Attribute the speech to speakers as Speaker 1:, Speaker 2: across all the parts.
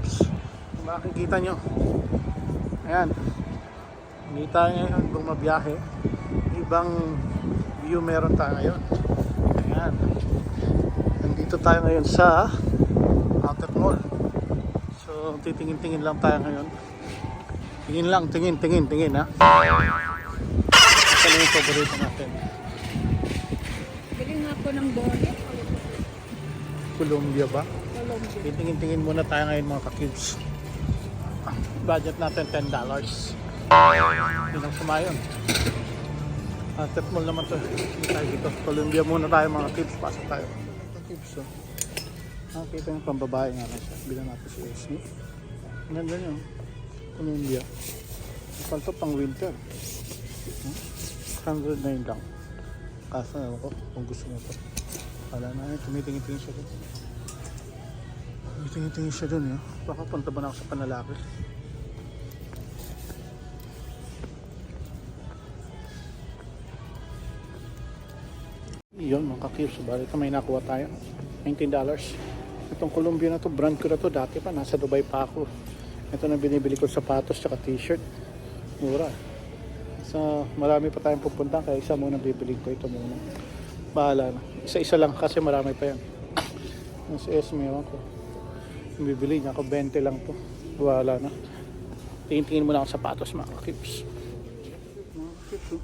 Speaker 1: cubes. Kung makikita nyo. Ayan. Hindi tayo ngayon bumabiyahe. Ibang view meron tayo ngayon. Ayan. Nandito tayo ngayon sa Outlet Mall. So, titingin-tingin lang tayo ngayon. Tingin lang, tingin, tingin, tingin ha. Ito na yung paborito natin.
Speaker 2: Bili nga po ng bonnet.
Speaker 1: Columbia ba? Titingin-tingin muna tayo ngayon mga ka-cubes. Budget natin $10. Yun ang sumayon. Outlet Mall naman to. Hindi tayo dito. Columbia muna tayo mga cubes. Pasok tayo. Cubes oh. Nakakita yung pambabae nga lang siya. Bilang natin si Esme. Ganda niyo. Columbia. Kapal to pang winter. Hmm? 109 lang. Kaso ewan ko kung gusto mo to. Wala na yun. Tumitingin-tingin siya doon. Tumitingin-tingin siya doon. Eh. Baka punta ba na ako sa panalaki? Yun mga kakir. So, bali ito may nakuha tayo. $19. Itong Columbia na to, brand ko na to. Dati pa, nasa Dubai pa ako. Ito na binibili ko sapatos tsaka t-shirt. Mura. So, marami pa tayong pupunta kaya isa muna bibili ko ito muna. Bahala na. Isa-isa lang kasi marami pa yan. Si S, meron ko. Bibili niya ako, 20 lang to. Bahala na. Tingin-tingin muna ako sa sapatos mga kips. Mga kips, oh.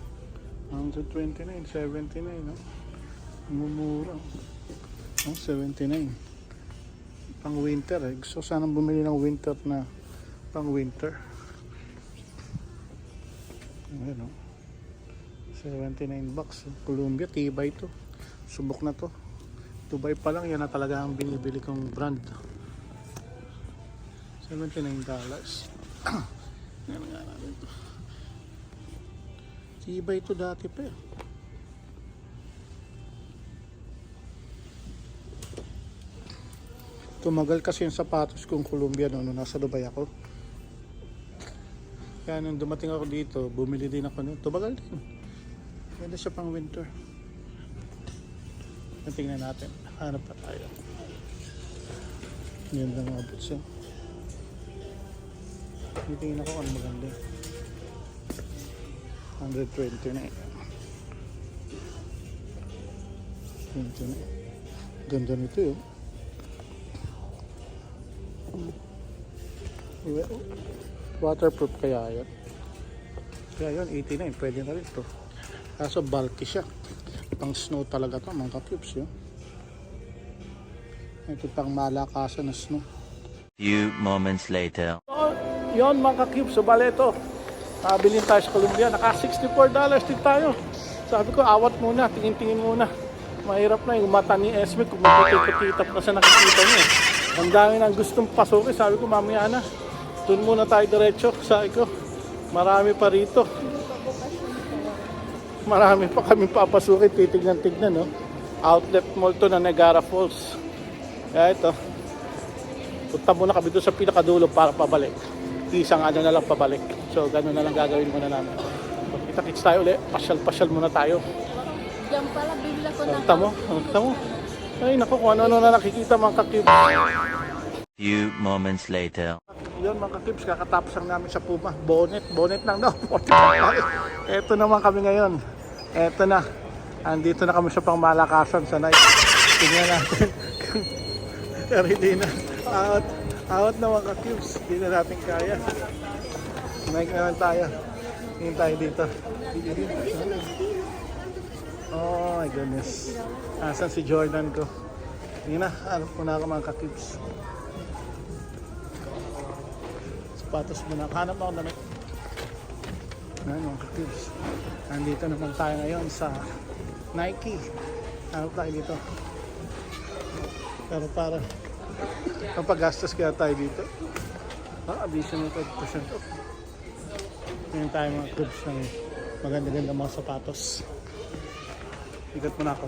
Speaker 1: 129, 79, no? Mumura. Oh, 79. Pang winter eh. Gusto sanang bumili ng winter na pang winter. Ayan oh. 79 bucks. Columbia, tibay to. Subok na to. Dubai pa lang, yan na talaga ang binibili kong brand. 79 dollars. yan nga natin to. Tibay to dati pa eh. Tumagal kasi yung sapatos kong Columbia no, nung nasa Dubai ako. Kaya nung dumating ako dito, bumili din ako nun. Tumagal din. Ganda siya pang winter. Tingnan natin. Hanap pa tayo. Yan lang mga boots. Oh. Titingin ako ano maganda. 120 na eh. 20 na. Ganda nito yun. Well, waterproof kaya yan. Kaya yun, 89. Pwede na rin to. Kaso bulky siya. Pang snow talaga to, mga cubes yun. Ito pang malakasan na snow.
Speaker 3: Few moments later.
Speaker 1: Yun mga ka-cubes, so bale ito. Nakabilin tayo sa Columbia, naka $64 din tayo. Sabi ko, awat muna, tingin-tingin muna. Mahirap na yung mata ni Esme kung magkikitap na sa nakikita niya. Ang dami nang gustong pasukin, sabi ko mamaya na. Doon muna tayo diretso, sabi ko. Marami pa rito. Marami pa kami papasukin, titignan-tignan, no? Outlet mall to na Niagara Falls. Kaya ito, punta muna kami doon sa pinakadulo para pabalik. Isang ano na lang pabalik. So, ganun na lang gagawin muna namin. So, kita-kits tayo ulit. Pasyal-pasyal muna tayo.
Speaker 2: Diyan pala, bibila ko ng...
Speaker 1: Kita mo? Kita mo? Ay, naku, kung ano-ano na nakikita mga kakibs.
Speaker 3: Few moments later.
Speaker 1: Yun mga kakibs, kakatapos lang namin sa Puma. Bonnet, bonnet lang daw. Eto naman kami ngayon. Eto na. Andito na kami sa pangmalakasan sa night. Tingnan natin. Pero hindi na. Out. Out na mga cubes. Hindi na natin kaya. Mike naman tayo. Tingin tayo dito. Oh my goodness. Asan si Jordan ko? Hindi na. Hanap ko na ako mga kakibs. Sapatos mo na. Hanap ako damit. Ayan mga kakibs. Nandito naman tayo ngayon sa Nike. Hanap tayo dito. Pero para Papagastos kaya tayo dito. Ah, additional 5% off. Ngayon tayo mga clubs ng maganda-ganda mga sapatos. Ikat mo na ako.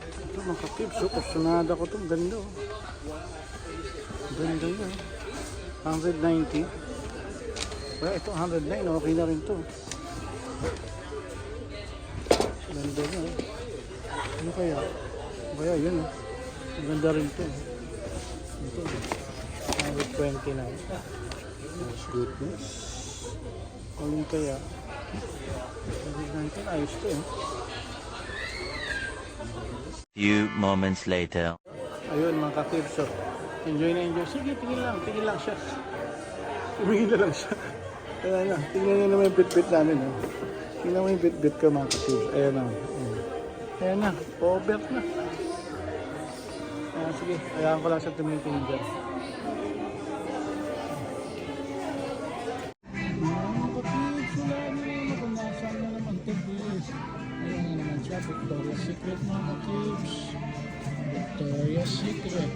Speaker 1: Ito mga ka-clubs, oh, kusunada ko ito. Ganda oh. Ganda yun. 190. Well, ito 109. Okay na rin to. Ganda na. oh. Ano kaya? Ano kaya yun oh. Ganda rin to. Ito. 120. 29. Oh, goodness. Alin kaya? COVID-19, ayos to eh.
Speaker 3: Few moments later.
Speaker 1: Ayun mga kakib, so enjoy na enjoy. Sige, tingin lang, tingin lang siya. Tumingin na lang siya. Kaya na, tingnan niyo naman yung bit-bit namin. Oh. Tingnan mo yung bit-bit ko mga kakib. Ayan na. Ayan. Ayan na, over na. Ayan, sige, hayaan ko lang siya tumingin dyan. Siya. Victoria's Secret mga kapatid. Victoria's Secret.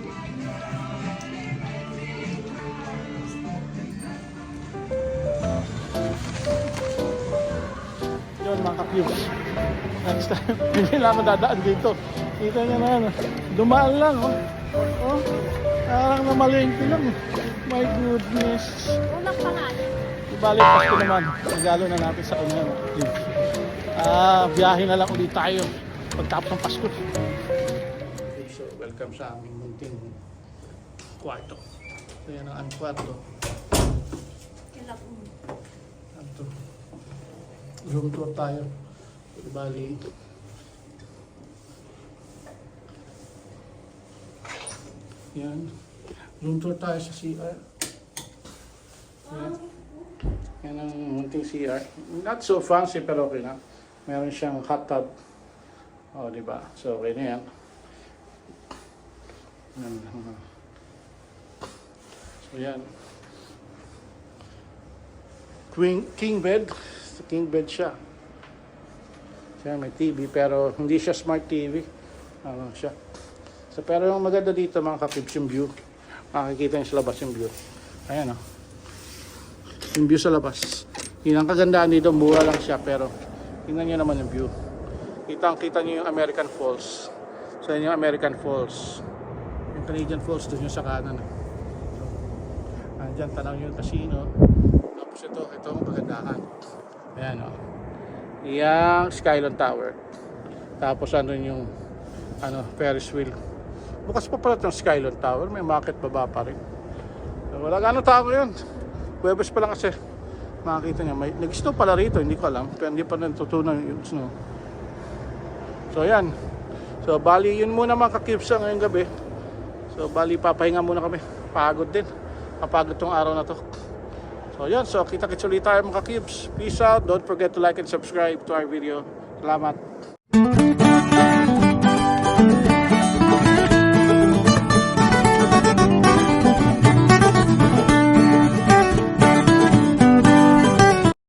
Speaker 1: Mga kapatid. Next time, hindi lang ako dadaan dito. Kita niyo na yan. oh. Dumaan lang. Oh. Oh. Parang namalengke lang. eh. My goodness.
Speaker 2: Unang pangalan.
Speaker 1: Ibalik Pasko naman. Regalo na natin sa kanya. Ah, biyahe na lang ulit tayo pagtapos ng Pasko. Okay, so welcome sa aming munting kwarto. So yan ang kwarto. Room tour tayo. Bali. Yan. Room tour tayo sa CR. Yan. Yan ang munting CR. Not so fancy pero okay na. Meron siyang hot tub. O, di ba? So, okay na yan. Yan. So, yan. Queen, king bed. King bed siya. Siya may TV pero hindi siya smart TV. Ano siya. So, pero yung maganda dito mga kakibs yung view. Makikita niyo sa labas yung view. Ayan o. Yung view sa labas. Yun ang kagandaan dito, mura lang siya pero tingnan niyo naman yung view. Kitang kita niyo yung American Falls. So yun yung American Falls. Yung Canadian Falls doon yung sa kanan. So, andyan tanaw yung casino. Tapos ito, ito ang kagandahan. Ayan o. Yung Skylon Tower. Tapos ano yung ano, Ferris wheel. Bukas pa pala itong Skylon Tower. May market baba pa rin. So, wala gano'ng tao yun. Webes pa lang kasi makakita niya. May, nag-snow pala rito, hindi ko alam. Pero hindi pa natutunan yung snow. So yan. So bali yun muna mga kakipsa ngayong gabi. So bali papahinga muna kami. Pagod din. Kapagod tong araw na to. So yan. So kita-kits ulit tayo mga kakibs. Peace out. Don't forget to like and subscribe to our video. Salamat.